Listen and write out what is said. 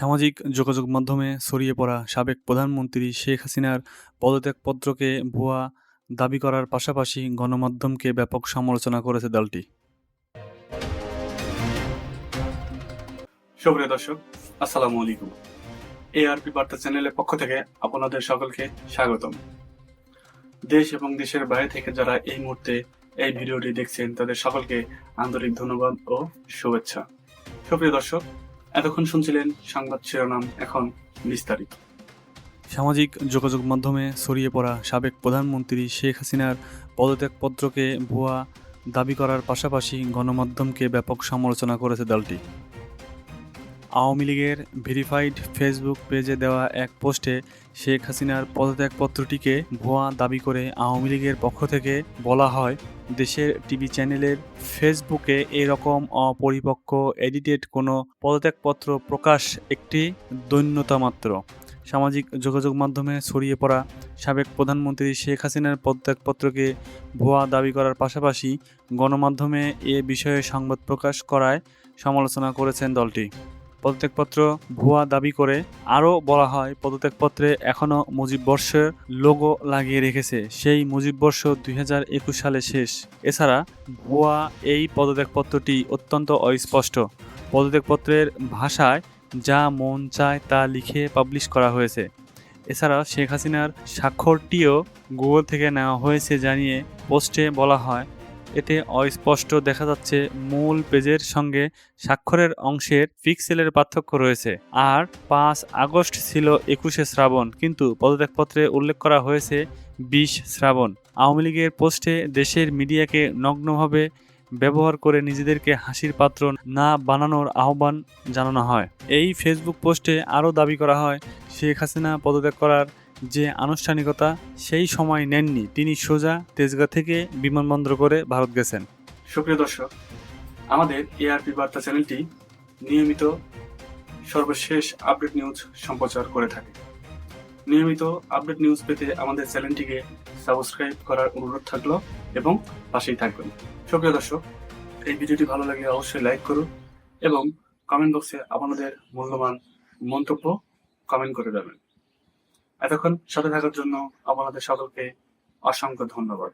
সামাজিক যোগাযোগ মাধ্যমে ছড়িয়ে পড়া সাবেক প্রধানমন্ত্রী শেখ হাসিনার পদত্যাগপত্রকে ভুয়া দাবি করার পাশাপাশি গণমাধ্যমকে ব্যাপক সমালোচনা করেছে দলটি। সুপ্রিয় দর্শক, আসসালামু আলাইকুম। এআরপি বার্তা চ্যানেলের পক্ষ থেকে আপনাদের সকলকে স্বাগতম। দেশ এবং দেশের বাইরে থেকে যারা এই মুহূর্তে এই ভিডিওটি দেখছেন, তাদের সকলকে আন্তরিক ধন্যবাদ ও শুভেচ্ছা। সুপ্রিয় দর্শক এতক্ষণ শুনছিলেন সংবাদ শিরোনাম এখন বিস্তারিত। সামাজিক যোগাযোগ মাধ্যমে ছড়িয়ে পড়া সাবেক প্রধানমন্ত্রী শেখ হাসিনার পদত্যাগপত্রকে ভুয়া দাবি করার পাশাপাশি গণমাধ্যমকে ব্যাপক সমালোচনা করেছে দলটি। আওয়ামী লীগের ভেরিফাইড ফেসবুক পেজে দেওয়া এক পোস্টে শেখ হাসিনার পদত্যাগপত্রটিকে ভুয়া দাবি করে আওয়ামী লীগের পক্ষ থেকে বলা হয় দেশের টিভি চ্যানেলের ফেসবুকে এরকম অপরিপক্ক এডিটেড কোনো পদত্যাগপত্র প্রকাশ একটি দৈন্যতা মাত্র। সামাজিক যোগাযোগ মাধ্যমে ছড়িয়ে পড়া সাবেক প্রধানমন্ত্রী শেখ হাসিনার পদত্যাগপত্রকে ভুয়া দাবি করার পাশাপাশি গণমাধ্যমে এ বিষয়ে সংবাদ প্রকাশ করায় সমালোচনা করেছেন দলটি। পদত্যাগপত্র ভুয়া দাবি করে আরও বলা হয়, পদত্যাগপত্রে এখনও মুজিববর্ষের লোগো লাগিয়ে রেখেছে। সেই মুজিববর্ষ দুই হাজার একুশ সালে শেষ। এছাড়া ভুয়া এই পদত্যাগপত্রটি অত্যন্ত অস্পষ্ট। পদত্যাগপত্রের ভাষায় যা মন চায় তা লিখে পাবলিশ করা হয়েছে। এছাড়া শেখ হাসিনার স্বাক্ষরটিও গুগল থেকে নেওয়া হয়েছে জানিয়ে পোস্টে বলা হয় এতে অস্পষ্ট দেখা যাচ্ছে মূল পেজের সঙ্গে স্বাক্ষরের অংশের পিক্সেলের পার্থক্য রয়েছে। আর পাঁচ আগস্ট ছিল একুশে শ্রাবণ, কিন্তু পদত্যাগপত্রে উল্লেখ করা হয়েছে বিশ শ্রাবণ। আওয়ামী লীগের পোস্টে দেশের মিডিয়াকে নগ্নভাবে ব্যবহার করে নিজেদেরকে হাসির পাত্র না বানানোর আহ্বান জানানো হয়। এই ফেসবুক পোস্টে আরও দাবি করা হয়, শেখ হাসিনা পদত্যাগ করার যে আনুষ্ঠানিকতা, সেই সময় নেননি। তিনি সোজা তেজগাঁ থেকে বিমানবন্দর করে ভারত গেছেন। সুপ্রিয় দর্শক, আমাদের এআরপি বার্তা চ্যানেলটি নিয়মিত সর্বশেষ আপডেট নিউজ সম্প্রচার করে থাকে। নিয়মিত আপডেট নিউজ পেতে আমাদের চ্যানেলটিকে সাবস্ক্রাইব করার অনুরোধ থাকল এবং পাশেই থাকবেন। সুপ্রিয় দর্শক, এই ভিডিওটি ভালো লাগলে অবশ্যই লাইক করুন এবং কমেন্ট বক্সে আপনাদের মূল্যবান মন্তব্য কমেন্ট করে যাবেন। এতক্ষণ সাথে থাকার জন্য আপনাদের সকলকে অসংখ্য ধন্যবাদ।